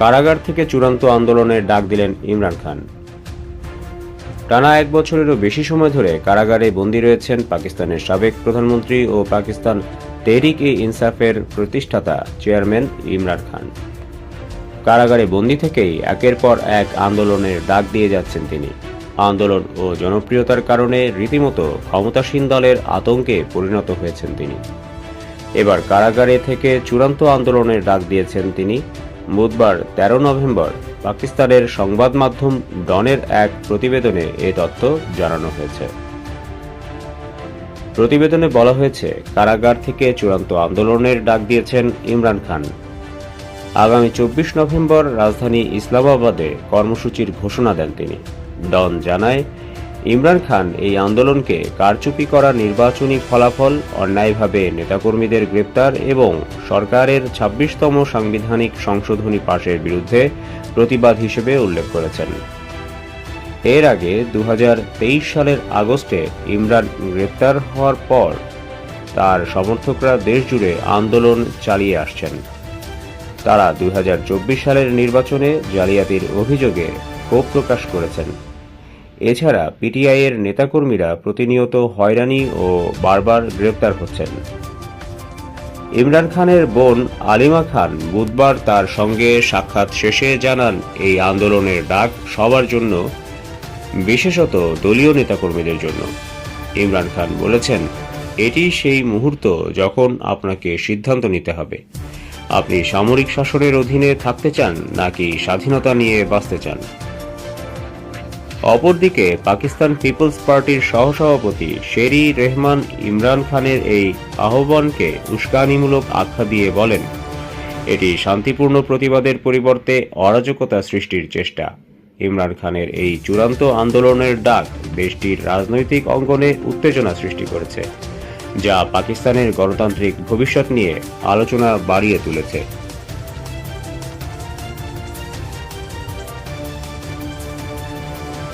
কারাগার থেকে চূড়ান্ত আন্দোলনের ডাক দিলেন ইমরান খান। টানা এক বছরেরও বেশি সময় ধরে কারাগারে বন্দী রয়েছেন পাকিস্তানের সাবেক প্রধানমন্ত্রী ও পাকিস্তান তেহরিক ই ইনসাফের প্রতিষ্ঠাতা চেয়ারম্যান ইমরান খান। কারাগারে বন্দি থেকেই একের পর এক আন্দোলনের ডাক দিয়ে যাচ্ছেন তিনি। আন্দোলন ও জনপ্রিয়তার কারণে রীতিমতো ক্ষমতাসীন দলের আতঙ্কে পরিণত হয়েছেন তিনি। এবার কারাগারে থেকে চূড়ান্ত আন্দোলনের ডাক দিয়েছেন তিনি বুধবার তেরো নভেম্বর পাকিস্তানের সংবাদ মাধ্যম ডনের এক প্রতিবেদনে এ তথ্য জানানো হয়েছে। প্রতিবেদনে বলা হয়েছে, কারাগার থেকে চূড়ান্ত আন্দোলনের ডাক দিয়েছেন ইমরান খান। আগামী চব্বিশ নভেম্বর রাজধানী ইসলামাবাদে কর্মসূচির ঘোষণা দেন তিনি। ডন জানায় ইমরান খান এই আন্দোলনকে কারচুপি করা নির্বাচনী ফলাফল অন্যায়ভাবে নেতাকর্মীদের গ্রেপ্তার এবং সরকারের ছাব্বিশতম সাংবিধানিক সংশোধনী পাশের বিরুদ্ধে প্রতিবাদ হিসেবে উল্লেখ করেছেন। এর আগে দু হাজার তেইশ সালের আগস্টে ইমরান গ্রেপ্তার হওয়ার পর তার সমর্থকরা দেশজুড়ে আন্দোলন চালিয়ে আসছেন। তারা দু হাজার চব্বিশ সালের নির্বাচনে জালিয়াতির অভিযোগে ক্ষোভ প্রকাশ করেছেন। এছাড়া পিটিআই এর নেতাকর্মীরা প্রতিনিয়ত হয়রানি ও বারবার গ্রেপ্তার হচ্ছেন। ইমরান খানের বোন আলিমা খান বুধবার তার সঙ্গে সাক্ষাৎ শেষে জানান, এই আন্দোলনের ডাক সবার জন্য, বিশেষত দলীয় নেতাকর্মীদের জন্য। ইমরান খান বলেছেন, এটি সেই মুহূর্ত যখন আপনাকে সিদ্ধান্ত নিতে হবে। আপনি সামরিক শাসনের অধীনে থাকতে চান নাকি স্বাধীনতা নিয়ে বাঁচতে চান? অপরদিকে পাকিস্তান পিপলস পার্টির সহসভাপতি শেরি রেহমান ইমরান খানের এই আহ্বানকে উস্কানিমূলক আখ্যা দিয়ে বলেন, এটি শান্তিপূর্ণ প্রতিবাদের পরিবর্তে অরাজকতা সৃষ্টির চেষ্টা। ইমরান খানের এই চূড়ান্ত আন্দোলনের ডাক দেশটির রাজনৈতিক অঙ্গনে উত্তেজনা সৃষ্টি করেছে, যা পাকিস্তানের গণতান্ত্রিক ভবিষ্যৎ নিয়ে আলোচনা বাড়িয়ে তুলেছে।